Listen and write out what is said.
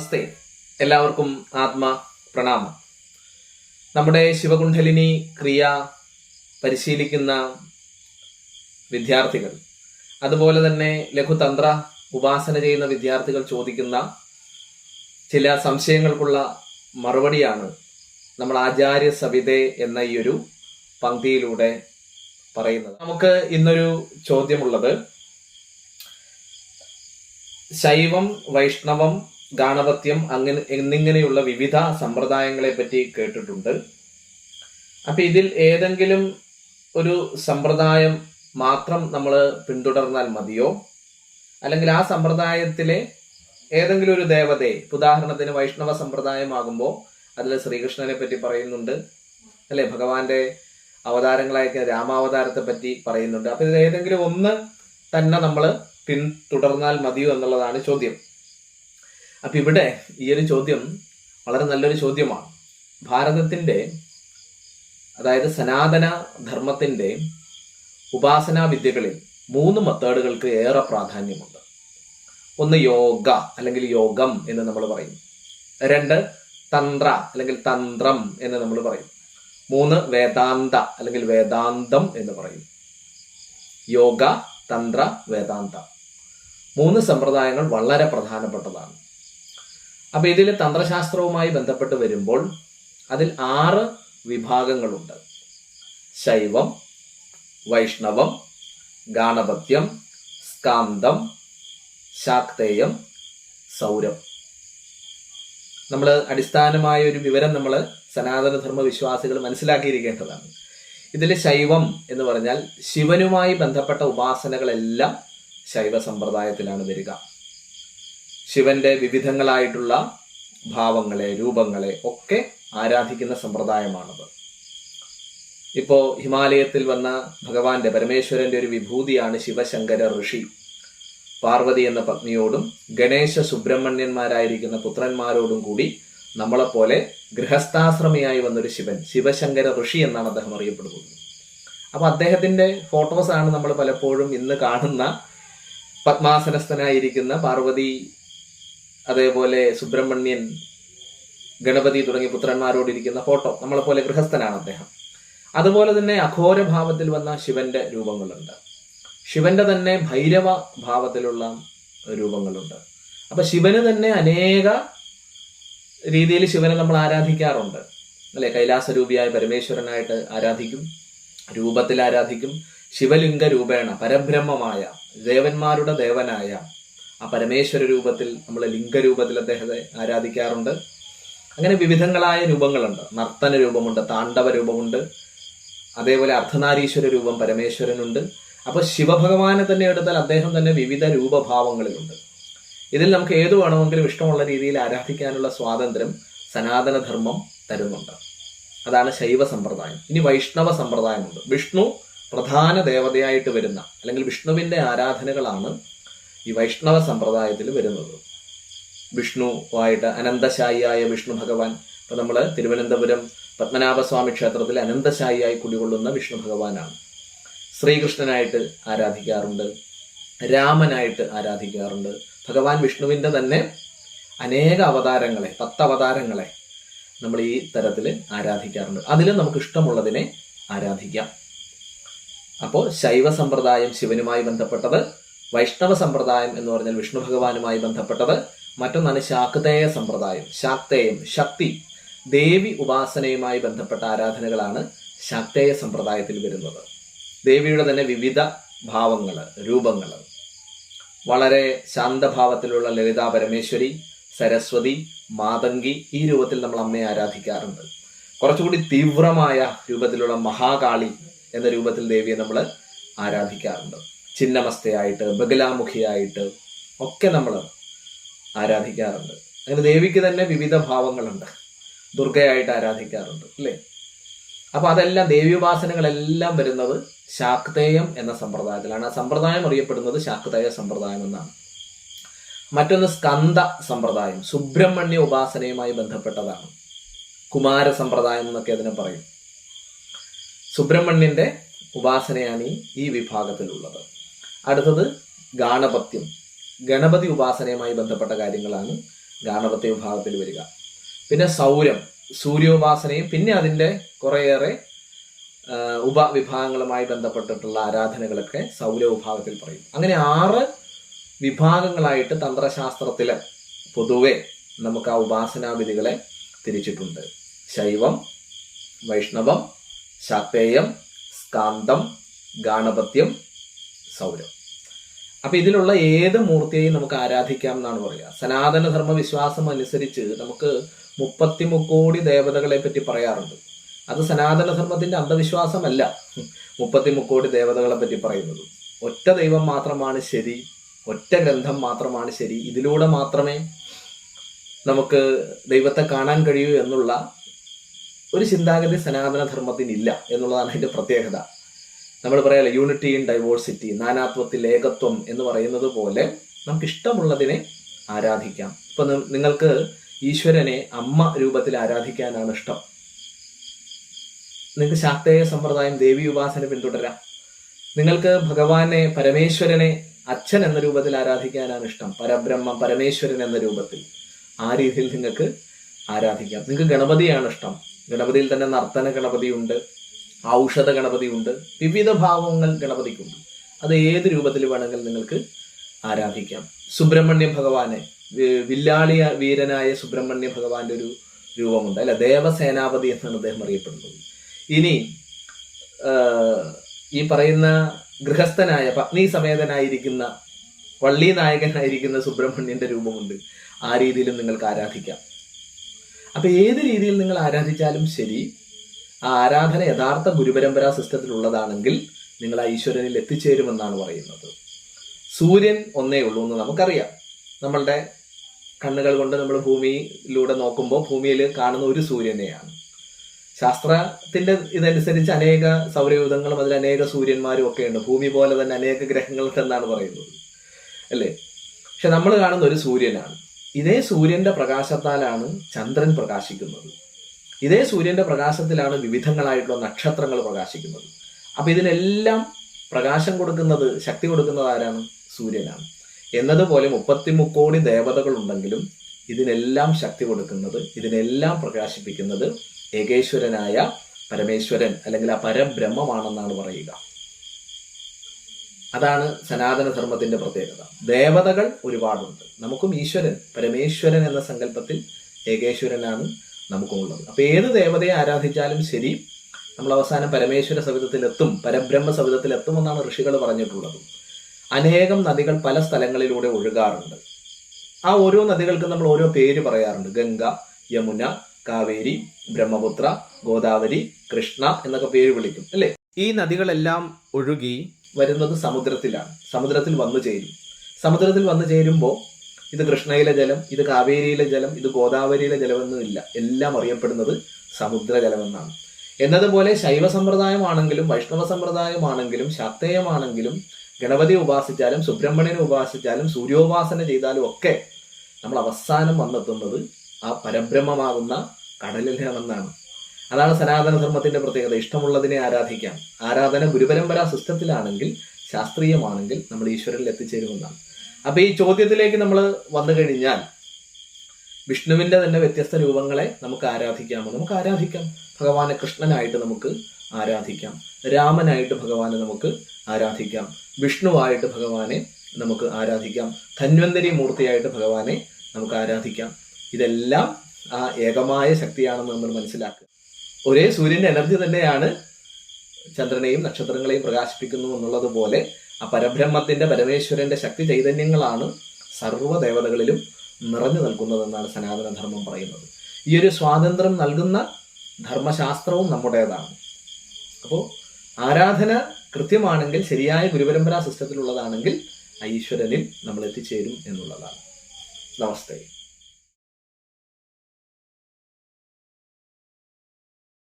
നമസ്തേ. എല്ലാവർക്കും ആത്മ പ്രണാമം. നമ്മുടെ ശിവകുണ്ഠലിനി ക്രിയ പരിശീലിക്കുന്ന വിദ്യാർത്ഥികൾ അതുപോലെ തന്നെ ലഘുതന്ത്ര ഉപാസന ചെയ്യുന്ന വിദ്യാർത്ഥികൾ ചോദിക്കുന്ന ചില സംശയങ്ങൾക്കുള്ള മറുപടിയാണ് നമ്മൾ ആചാര്യ സവിതേ എന്ന ഈ ഒരു പങ്ക്തിയിലൂടെ പറയുന്നത്. നമുക്ക് ഇന്നൊരു ചോദ്യമുള്ളത് ശൈവം വൈഷ്ണവം ഗാണപത്യം അങ്ങനെ എന്നിങ്ങനെയുള്ള വിവിധ സമ്പ്രദായങ്ങളെ പറ്റി കേട്ടിട്ടുണ്ട്. അപ്പൊ ഇതിൽ ഏതെങ്കിലും ഒരു സമ്പ്രദായം മാത്രം നമ്മൾ പിന്തുടർന്നാൽ മതിയോ? അല്ലെങ്കിൽ ആ സമ്പ്രദായത്തിലെ ഏതെങ്കിലും ഒരു ദേവതയെ ഉദാഹരണത്തിന് വൈഷ്ണവ സമ്പ്രദായമാകുമ്പോൾ അതിൽ ശ്രീകൃഷ്ണനെ പറ്റി പറയുന്നുണ്ട് അല്ലെ? ഭഗവാന്റെ അവതാരങ്ങളായ രാമാവതാരത്തെ പറ്റി പറയുന്നുണ്ട്. അപ്പൊ ഇതിൽ ഏതെങ്കിലും ഒന്ന് തന്നെ നമ്മൾ പിന്തുടർന്നാൽ മതിയോ എന്നുള്ളതാണ് ചോദ്യം. അപ്പൊ ഇവിടെ ഈ ഒരു ചോദ്യം വളരെ നല്ലൊരു ചോദ്യമാണ്. ഭാരതത്തിന്റെ അതായത് സനാതന ധർമ്മത്തിന്റെ ഉപാസനാ വിദ്യകളിൽ മൂന്ന് മെത്തേഡുകൾക്ക് ഏറെ പ്രാധാന്യമുണ്ട്. ഒന്ന് യോഗ അല്ലെങ്കിൽ യോഗം എന്ന് നമ്മൾ പറയും. രണ്ട് തന്ത്ര അല്ലെങ്കിൽ തന്ത്രം എന്ന് നമ്മൾ പറയും. മൂന്ന് വേദാന്ത അല്ലെങ്കിൽ വേദാന്തം എന്ന് പറയും. യോഗ തന്ത്ര വേദാന്ത. മൂന്ന് സമ്പ്രദായങ്ങൾ വളരെ പ്രധാനപ്പെട്ടതാണ്. അപ്പൊ ഇതിൽ തന്ത്രശാസ്ത്രവുമായി ബന്ധപ്പെട്ട് വരുമ്പോൾ അതിൽ ആറ് വിഭാഗങ്ങളുണ്ട്. ശൈവം വൈഷ്ണവം ഗാണപത്യം സ്കാന്തം ശാക്തേയം സൗരം. നമ്മൾ അടിസ്ഥാനമായ ഒരു വിവരം നമ്മൾ സനാതനധർമ്മ വിശ്വാസികൾ മനസ്സിലാക്കിയിരിക്കേണ്ടതാണ്. ഇതിൽ ശൈവം എന്ന് പറഞ്ഞാൽ ശിവനുമായി ബന്ധപ്പെട്ട ഉപാസനകളെല്ലാം ശൈവ സമ്പ്രദായത്തിലാണ് വരിക. ശിവന്റെ വിവിധങ്ങളായിട്ടുള്ള ഭാവങ്ങളെ രൂപങ്ങളെ ഒക്കെ ആരാധിക്കുന്ന സമ്പ്രദായമാണത്. ഇപ്പോ ഹിമാലയത്തിൽ വന്ന ഭഗവാന്റെ പരമേശ്വരന്റെ ഒരു വിഭൂതിയാണ് ശിവശങ്കര ഋഷി. പാർവതി എന്ന പത്നിയോടും ഗണേശ സുബ്രഹ്മണ്യന്മാരായിരിക്കുന്ന പുത്രന്മാരോടും കൂടി നമ്മളെപ്പോലെ ഗൃഹസ്ഥാശ്രമിയായി വന്നൊരു ശിവൻ ശിവശങ്കര ഋഷി എന്നാണ് അദ്ദേഹം അറിയപ്പെടുന്നത്. അപ്പൊ അദ്ദേഹത്തിന്റെ ഫോട്ടോസാണ് നമ്മൾ പലപ്പോഴും ഇന്ന് കാണുന്ന പത്മാസനസ്ഥനായിരിക്കുന്ന പാർവതി അതേപോലെ സുബ്രഹ്മണ്യൻ ഗണപതി തുടങ്ങിയ പുത്രന്മാരോടിരിക്കുന്ന ഫോട്ടോ നമ്മളെപ്പോലെ ഗൃഹസ്ഥനാണ് അദ്ദേഹം. അതുപോലെ തന്നെ അഘോരഭാവത്തിൽ വന്ന ശിവന്റെ രൂപങ്ങളുണ്ട്. ശിവന്റെ തന്നെ ഭൈരവ ഭാവത്തിലുള്ള രൂപങ്ങളുണ്ട്. അപ്പൊ ശിവന് തന്നെ അനേക രീതിയിൽ ശിവനെ നമ്മൾ ആരാധിക്കാറുണ്ട്. അല്ലെ? കൈലാസരൂപിയായ പരമേശ്വരനായിട്ട് ആരാധിക്കും രൂപത്തിൽ ആരാധിക്കും. ശിവലിംഗ രൂപേണ പരബ്രഹ്മമായ ദേവന്മാരുടെ ദേവനായ ആ പരമേശ്വര രൂപത്തിൽ നമ്മൾ ലിംഗരൂപത്തിൽ അദ്ദേഹത്തെ ആരാധിക്കാറുണ്ട്. അങ്ങനെ വിവിധങ്ങളായ രൂപങ്ങളുണ്ട്. നർത്തന രൂപമുണ്ട് താണ്ഡവ രൂപമുണ്ട്. അതേപോലെ അർദ്ധനാരീശ്വര രൂപം പരമേശ്വരനുണ്ട്. അപ്പോൾ ശിവഭഗവാനെ തന്നെ എടുത്താൽ അദ്ദേഹം തന്നെ വിവിധ രൂപഭാവങ്ങളിലുണ്ട്. ഇതിൽ നമുക്ക് ഏതു വേണമെങ്കിലും ഇഷ്ടമുള്ള രീതിയിൽ ആരാധിക്കാനുള്ള സ്വാതന്ത്ര്യം സനാതനധർമ്മം തരുന്നുണ്ട്. അതാണ് ശൈവ സമ്പ്രദായം. ഇനി വൈഷ്ണവ സമ്പ്രദായമുണ്ട്. വിഷ്ണു പ്രധാന ദേവതയായിട്ട് വരുന്ന അല്ലെങ്കിൽ വിഷ്ണുവിന്റെ ആരാധനകളാണ് ഈ വൈഷ്ണവ സമ്പ്രദായത്തിൽ വരുന്നത്. വിഷ്ണുവായിട്ട് അനന്തശായിയായ വിഷ്ണു ഭഗവാൻ. ഇപ്പം നമ്മൾ തിരുവനന്തപുരം പത്മനാഭസ്വാമി ക്ഷേത്രത്തിൽ അനന്തശായിയായി കുടികൊള്ളുന്ന വിഷ്ണു ഭഗവാനാണ്. ശ്രീകൃഷ്ണനായിട്ട് ആരാധിക്കാറുണ്ട്. രാമനായിട്ട് ആരാധിക്കാറുണ്ട്. ഭഗവാൻ വിഷ്ണുവിന്റെ തന്നെ അനേക അവതാരങ്ങളെ പത്ത് അവതാരങ്ങളെ നമ്മൾ ഈ തരത്തിൽ ആരാധിക്കാറുണ്ട്. അതിലും നമുക്ക് ഇഷ്ടമുള്ളതിനെ ആരാധിക്കാം. അപ്പോൾ ശൈവ സമ്പ്രദായം ശിവനുമായി ബന്ധപ്പെട്ടത് വൈഷ്ണവ സമ്പ്രദായം എന്ന് പറഞ്ഞാൽ വിഷ്ണു ഭഗവാനുമായി ബന്ധപ്പെട്ടത് മറ്റൊന്നാണ് ശാക്തേയ സമ്പ്രദായം. ശാക്തേയം ശക്തി ദേവി ഉപാസനയുമായി ബന്ധപ്പെട്ട ആരാധനകളാണ് ശാക്തേയ സമ്പ്രദായത്തിൽ വരുന്നത്. ദേവിയുടെ തന്നെ വിവിധ ഭാവങ്ങൾ രൂപങ്ങൾ വളരെ ശാന്തഭാവത്തിലുള്ള ലളിതാ പരമേശ്വരി സരസ്വതി മാതങ്കി ഈ രൂപത്തിൽ നമ്മൾ അമ്മയെ ആരാധിക്കാറുണ്ട്. കുറച്ചുകൂടി തീവ്രമായ രൂപത്തിലുള്ള മഹാകാളി എന്ന രൂപത്തിൽ ദേവിയെ നമ്മൾ ആരാധിക്കാറുണ്ട്. ചിന്നമസ്തയായിട്ട് ബഗലാമുഖിയായിട്ട് ഒക്കെ നമ്മൾ ആരാധിക്കാറുണ്ട്. അങ്ങനെ ദേവിക്ക് തന്നെ വിവിധ ഭാവങ്ങളുണ്ട്. ദുർഗയായിട്ട് ആരാധിക്കാറുണ്ട് അല്ലേ? അപ്പൊ അതെല്ലാം ദേവ്യോപാസനകളെല്ലാം വരുന്നത് ശാക്തേയം എന്ന സമ്പ്രദായത്തിലാണ്. ആ സമ്പ്രദായം അറിയപ്പെടുന്നത് ശാക്തേയ സമ്പ്രദായം എന്നാണ്. മറ്റൊന്ന് സ്കന്ദ സമ്പ്രദായം സുബ്രഹ്മണ്യ ഉപാസനയുമായി ബന്ധപ്പെട്ടതാണ്. കുമാര സമ്പ്രദായം എന്നൊക്കെ അതിനെ പറയും. സുബ്രഹ്മണ്യന്റെ ഉപാസനയാണ് ഈ വിഭാഗത്തിലുള്ളത്. അടുത്തത് ഗാണപത്യം ഗണപതി ഉപാസനയുമായി ബന്ധപ്പെട്ട കാര്യങ്ങളാണ് ഗാണപത്യ വിഭാഗത്തിൽ വരിക. പിന്നെ സൗരം സൂര്യോപാസനയും പിന്നെ അതിന്റെ കുറേയേറെ ഉപവിഭാഗങ്ങളുമായി ബന്ധപ്പെട്ടിട്ടുള്ള ആരാധനകളൊക്കെ സൗര വിഭാഗത്തിൽ പറയും. അങ്ങനെ ആറ് വിഭാഗങ്ങളായിട്ട് തന്ത്രശാസ്ത്രത്തിൽ പൊതുവെ നമുക്ക് ആ ഉപാസനാവിധികളെ തിരിച്ചിട്ടുണ്ട്. ശൈവം വൈഷ്ണവം ശാക്തേയം സ്കാന്തം ഗാണപത്യം സൗരം. അപ്പൊ ഇതിലുള്ള ഏത് മൂർത്തിയെയും നമുക്ക് ആരാധിക്കാം എന്നാണ് പറയുക. സനാതന ധർമ്മ വിശ്വാസം അനുസരിച്ച് നമുക്ക് മുപ്പത്തി മുക്കോടി ദേവതകളെ പറ്റി പറയാറുണ്ട്. അത് സനാതന ധർമ്മത്തിന്റെ അന്ധവിശ്വാസമല്ല മുപ്പത്തിമുക്കോടി ദേവതകളെ പറ്റി പറയുന്നത്. ഒറ്റ ദൈവം മാത്രമാണ് ശരി ഒറ്റ ഗ്രന്ഥം മാത്രമാണ് ശരി. ഇതിലൂടെ മാത്രമേ നമുക്ക് ദൈവത്തെ കാണാൻ കഴിയൂ എന്നുള്ള ഒരു ചിന്താഗതി സനാതന ധർമ്മത്തിനില്ല എന്നുള്ളതാണ് അതിന്റെ പ്രത്യേകത. നമ്മൾ പറയാലോ യൂണിറ്റി ഇൻ ഡൈവേഴ്സിറ്റി നാനാത്വത്തിൽ ഏകത്വം എന്ന് പറയുന്നത് പോലെ നമുക്ക് ഇഷ്ടമുള്ളതിനെ ആരാധിക്കാം. ഇപ്പൊ നിങ്ങൾക്ക് ഈശ്വരനെ അമ്മ രൂപത്തിൽ ആരാധിക്കാനാണ് ഇഷ്ടം. നിങ്ങൾക്ക് ശാക്തേയ സമ്പ്രദായം ദേവി ഉപാസന പിന്തുടരാം. നിങ്ങൾക്ക് ഭഗവാനെ പരമേശ്വരനെ അച്ഛൻ എന്ന രൂപത്തിൽ ആരാധിക്കാനാണ് ഇഷ്ടം. പരബ്രഹ്മം പരമേശ്വരൻ എന്ന രൂപത്തിൽ ആ രീതിയിൽ നിങ്ങൾക്ക് ആരാധിക്കാം. നിങ്ങൾക്ക് ഗണപതിയാണ് ഇഷ്ടം. ഗണപതിയിൽ തന്നെ നർത്തന ഗണപതിയുണ്ട്. ഔഷധ ഗണപതിയുണ്ട് വിവിധ ഭാവങ്ങൾ ഗണപതിക്കുണ്ട്. അത് ഏത് രൂപത്തിൽ വേണമെങ്കിൽ നിങ്ങൾക്ക് ആരാധിക്കാം. സുബ്രഹ്മണ്യ ഭഗവാനെ വില്ലാളിയ വില്ലാളി വീരനായ സുബ്രഹ്മണ്യ ഭഗവാന്റെ ഒരു രൂപമുണ്ട്. അല്ല ദേവസേനാപതി എന്നാണ് അദ്ദേഹം അറിയപ്പെടുന്നത്. ഇനി ഈ പറയുന്ന ഗൃഹസ്ഥനായ പത്നി സമേതനായിരിക്കുന്ന വള്ളി നായകനായിരിക്കുന്ന സുബ്രഹ്മണ്യന്റെ രൂപമുണ്ട്. ആ രീതിയിലും നിങ്ങൾക്ക് ആരാധിക്കാം. അപ്പൊ ഏത് രീതിയിൽ നിങ്ങൾ ആരാധിച്ചാലും ശരി ആ ആരാധന യഥാർത്ഥ ഗുരുപരമ്പരാ സിസ്റ്റത്തിലുള്ളതാണെങ്കിൽ നിങ്ങൾ ആ ഈശ്വരനിൽ എത്തിച്ചേരുമെന്നാണ് പറയുന്നത്. സൂര്യൻ ഒന്നേ ഉള്ളൂ എന്ന് നമുക്കറിയാം. നമ്മളുടെ കണ്ണുകൾ കൊണ്ട് നമ്മൾ ഭൂമിയിലൂടെ നോക്കുമ്പോൾ ഭൂമിയിൽ കാണുന്ന ഒരു സൂര്യനെയാണ്. ശാസ്ത്രത്തിന്റെ ഇതനുസരിച്ച് അനേക സൗരയൂഥങ്ങളും അതിൽ അനേക സൂര്യന്മാരും ഒക്കെ ഉണ്ട് ഭൂമി പോലെ തന്നെ അനേക ഗ്രഹങ്ങളുണ്ടെന്നാണ് പറയുന്നത്. അല്ലേ? പക്ഷെ നമ്മൾ കാണുന്ന ഒരു സൂര്യനാണ്. ഇതേ സൂര്യന്റെ പ്രകാശത്താലാണ് ചന്ദ്രൻ പ്രകാശിക്കുന്നത്. ഇതേ സൂര്യന്റെ പ്രകാശത്തിലാണ് വിവിധങ്ങളായിട്ടുള്ള നക്ഷത്രങ്ങൾ പ്രകാശിക്കുന്നത്. അപ്പോൾ ഇതിനെല്ലാം പ്രകാശം കൊടുക്കുന്നത് ശക്തി കൊടുക്കുന്നത് ആരാണ്? സൂര്യനാണ്. എന്നതുപോലെ മുപ്പത്തിമുക്കോടി ദേവതകൾ ഉണ്ടെങ്കിലും ഇതിനെല്ലാം ശക്തി കൊടുക്കുന്നത് ഇതിനെല്ലാം പ്രകാശിപ്പിക്കുന്നത് ഏകേശ്വരനായ പരമേശ്വരൻ അല്ലെങ്കിൽ ആ പരബ്രഹ്മമാണെന്നാണ് പറയുക. അതാണ് സനാതന ധർമ്മത്തിന്റെ പ്രത്യേകത. ദേവതകൾ ഒരുപാടുണ്ട്. നമുക്കും ഈശ്വരൻ പരമേശ്വരൻ എന്ന സങ്കല്പത്തിൽ ഏകേശ്വരനാണ് നമുക്കുമുള്ളത് അപ്പോൾ ഏത് ദേവതയെ ആരാധിച്ചാലും ശരി നമ്മൾ അവസാനം പരമേശ്വര സവിധത്തിലെത്തും പരബ്രഹ്മ സവിധത്തിൽ എത്തുമെന്നാണ് ഋഷികൾ പറഞ്ഞിട്ടുള്ളത്. അനേകം നദികൾ പല സ്ഥലങ്ങളിലൂടെ ഒഴുകാറുണ്ട്. ആ ഓരോ നദികൾക്കും നമ്മൾ ഓരോ പേര് പറയാറുണ്ട്. ഗംഗ യമുന കാവേരി ബ്രഹ്മപുത്ര ഗോദാവരി കൃഷ്ണ എന്നൊക്കെ പേര് വിളിക്കും അല്ലേ? ഈ നദികളെല്ലാം ഒഴുകി വരുന്നത് സമുദ്രത്തിലാണ്. സമുദ്രത്തിൽ വന്നു ചേരും. സമുദ്രത്തിൽ വന്നു ചേരുമ്പോൾ ഇത് കൃഷ്ണയിലെ ജലം ഇത് കാവേരിയിലെ ജലം ഇത് ഗോദാവരിയിലെ ജലമെന്നില്ല എല്ലാം അറിയപ്പെടുന്നത് സമുദ്ര ജലമെന്നാണ്. എന്നതുപോലെ ശൈവ സമ്പ്രദായമാണെങ്കിലും വൈഷ്ണവ സമ്പ്രദായമാണെങ്കിലും ശാക്തേയമാണെങ്കിലും ഗണപതി ഉപാസിച്ചാലും സുബ്രഹ്മണ്യനെ ഉപാസിച്ചാലും സൂര്യോപാസന ചെയ്താലും ഒക്കെ നമ്മൾ അവസാനം വന്നെത്തുന്നത് ആ പരബ്രഹ്മമാകുന്ന കടലിലാണെന്നാണ്. അതാണ് സനാതന ധർമ്മത്തിന്റെ പ്രത്യേകത. ഇഷ്ടമുള്ളതിനെ ആരാധിക്കാം. ആരാധന ഗുരുപരമ്പരാ സിസ്റ്റത്തിലാണെങ്കിൽ ശാസ്ത്രീയമാണെങ്കിൽ നമ്മൾ ഈശ്വരനിൽ എത്തിച്ചേരുമെന്നാണ്. അപ്പൊ ഈ ചോദ്യത്തിലേക്ക് നമ്മൾ വന്നു കഴിഞ്ഞാൽ വിഷ്ണുവിന്റെ തന്നെ വ്യത്യസ്ത രൂപങ്ങളെ നമുക്ക് ആരാധിക്കാമോ നമുക്ക് ആരാധിക്കാം. ഭഗവാനെ കൃഷ്ണനായിട്ട് നമുക്ക് ആരാധിക്കാം. രാമനായിട്ട് ഭഗവാനെ നമുക്ക് ആരാധിക്കാം. വിഷ്ണുവായിട്ട് ഭഗവാനെ നമുക്ക് ആരാധിക്കാം. ധന്വന്തരി മൂർത്തിയായിട്ട് ഭഗവാനെ നമുക്ക് ആരാധിക്കാം. ഇതെല്ലാം ആ ഏകമായ ശക്തിയാണെന്ന് നമ്മൾ മനസ്സിലാക്കുക. ഒരേ സൂര്യന്റെ എനർജി തന്നെയാണ് ചന്ദ്രനെയും നക്ഷത്രങ്ങളെയും പ്രകാശിപ്പിക്കുന്നു എന്നുള്ളത് പോലെ ആ പരബ്രഹ്മത്തിന്റെ പരമേശ്വരന്റെ ശക്തി ചൈതന്യങ്ങളാണ് സർവദേവതകളിലും നിറഞ്ഞു നിൽക്കുന്നതെന്നാണ് സനാതനധർമ്മം പറയുന്നത്. ഈ ഒരു സ്വാതന്ത്ര്യം നൽകുന്ന ധർമ്മശാസ്ത്രവും നമ്മുടേതാണ്. അപ്പോൾ ആരാധന കൃത്യമാണെങ്കിൽ ശരിയായ ഗുരുപരമ്പരാ സിസ്റ്റത്തിലുള്ളതാണെങ്കിൽ ആ ഈശ്വരനിൽ നമ്മൾ എത്തിച്ചേരും എന്നുള്ളതാണ്. നമസ്തേ.